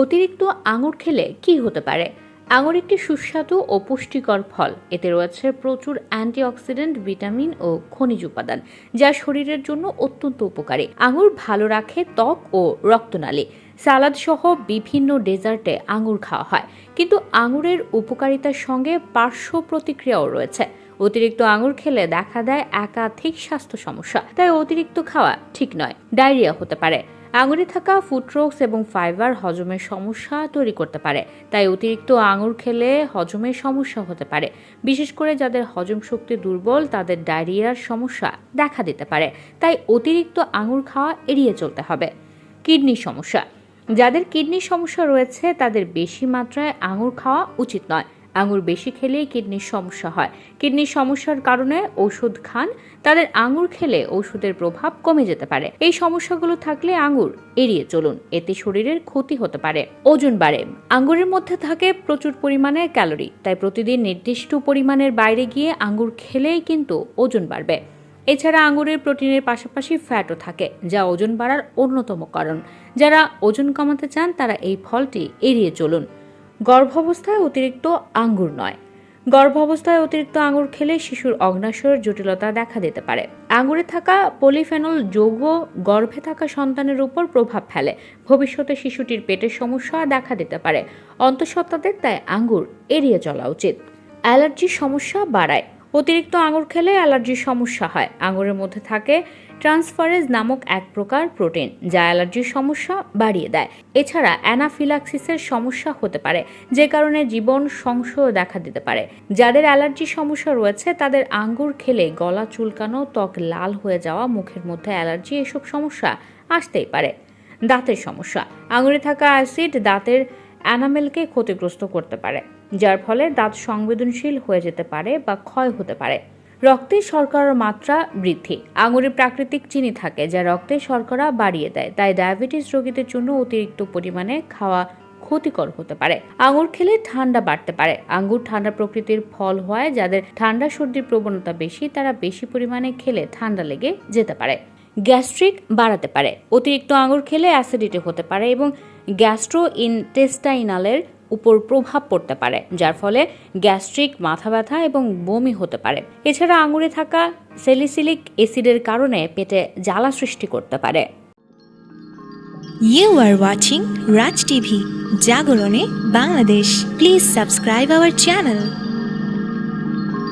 অতিরিক্ত আঙুর খেলে কি হতে পারে? আঙুর একটি সুস্বাদু ও পুষ্টিকর ফল। এতে রয়েছে প্রচুর অ্যান্টিঅক্সিডেন্ট, ভিটামিন ও খনিজ উপাদান, যা শরীরের জন্য অত্যন্ত উপকারী। আঙুর ভালো রাখে ত্বক ও রক্তনালী। সালাদ সহ বিভিন্ন ডেজার্টে আঙুর খাওয়া হয়। কিন্তু আঙুরের উপকারিতার সঙ্গে পার্শ্ব প্রতিক্রিয়াও রয়েছে। অতিরিক্ত আঙুর খেলে দেখা দেয় একাধিক স্বাস্থ্য সমস্যা। তাই অতিরিক্ত খাওয়া ঠিক নয়। ডায়রিয়া হতে পারে। আঙুরে থাকা ফুটরোক্স এবং ফাইবার হজমের সমস্যা তৈরি করতে পারে। তাই অতিরিক্ত আঙুর খেলে হজমের সমস্যা হতে পারে। বিশেষ করে যাদের হজম শক্তি দুর্বল, তাদের ডায়রিয়ার সমস্যা দেখা দিতে পারে। তাই অতিরিক্ত আঙুর খাওয়া এড়িয়ে চলতে হবে। কিডনির সমস্যা। যাদের কিডনির সমস্যা রয়েছে, তাদের বেশি মাত্রায় আঙুর খাওয়া উচিত নয়। আঙুর বেশি খেলেই কিডনির সমস্যা হয়। কিডনির সমস্যার কারণে ওষুধ খান, তাদের আঙুর খেলে ওষুধের প্রভাব কমে যেতে পারে। এই সমস্যাগুলো থাকলে আঙুর এড়িয়ে চলুন, এতে শরীরের ক্ষতি হতে পারে। ওজন বাড়ে। আঙ্গুরের মধ্যে থাকে প্রচুর পরিমাণে ক্যালোরি, তাই প্রতিদিন নির্দিষ্ট পরিমাণের বাইরে গিয়ে আঙ্গুর খেলেই কিন্তু ওজন বাড়বে। এছাড়া আঙুরের প্রোটিনের পাশাপাশি ফ্যাটও থাকে, যা ওজন বাড়ার অন্যতম কারণ। যারা ওজন কমাতে চান, তারা এই ফলটি এড়িয়ে চলুন। গর্ভাবস্থায় অতিরিক্ত আঙ্গুর নয়। গর্ভাবস্থায় অতিরিক্ত আঙুর খেলে শিশুর অগ্নাশয়ের জটিলতা দেখা দিতে পারে। আঙুরে থাকা পলিফেনল যৌগ গর্ভে থাকা সন্তানের উপর প্রভাব ফেলে। ভবিষ্যতে শিশুটির পেটের সমস্যা দেখা দিতে পারে। অন্তঃসত্ত্বাদের তাই আঙ্গুর এড়িয়ে চলা উচিত। অ্যালার্জির সমস্যা বাড়ায়। অতিরিক্ত আঙুর খেলে অ্যালার্জির সমস্যা হয়। আঙুরের মধ্যে থাকে ট্রান্সফারেজ নামক এক প্রকার প্রোটিন, যা অ্যালার্জির সমস্যা বাড়িয়ে দেয়। এছাড়া অ্যানাফিলাক্সিসের সমস্যা হতে পারে, যে কারণে জীবন সংশয় দেখা দিতে পারে। যাদের অ্যালার্জির সমস্যা রয়েছে, তাদের আঙ্গুর খেলে গলা চুলকানো, ত্বক লাল হয়ে যাওয়া, মুখের মধ্যে অ্যালার্জি এসব সমস্যা আসতেই পারে। দাঁতের সমস্যা, আঙুরে থাকা অ্যাসিড দাঁতের অ্যানামেলকে ক্ষতিগ্রস্ত করতে পারে, যার ফলে দাঁত সংবেদনশীল হয়ে যেতে পারে বা ক্ষয় হতে পারে। রক্তে শর্করার মাত্রা বৃদ্ধি। আঙুরে প্রাকৃতিক চিনি থাকে, যা রক্তে শর্করা বাড়িয়ে দেয়। তাই ডায়াবেটিস রোগীদের জন্য অতিরিক্ত পরিমাণে খাওয়া ক্ষতিকর হতে পারে। আঙুর খেলে ঠান্ডা বাড়তে পারে। আঙ্গুর ঠান্ডা প্রকৃতির ফল হয় যাদের ঠান্ডা সর্দির প্রবণতা বেশি, তারা বেশি পরিমাণে খেলে ঠান্ডা লেগে যেতে পারে। গ্যাস্ট্রিক বাড়াতে পারে। অতিরিক্ত আঙুর খেলে অ্যাসিডিটি হতে পারে এবং গ্যাস্ট্রো ইনটেস্টাইনালের উপর প্রভাব পড়তে পারে, যার ফলে গ্যাস্ট্রিক মাথা ব্যথা এবং বমি হতে পারে। এছাড়া আঙুরে থাকা সেলিসিলিক অ্যাসিডের কারণে পেটে জ্বালা সৃষ্টি করতে পারে। You are watching Raj TV জাগরণে Bangladesh please subscribe our channel.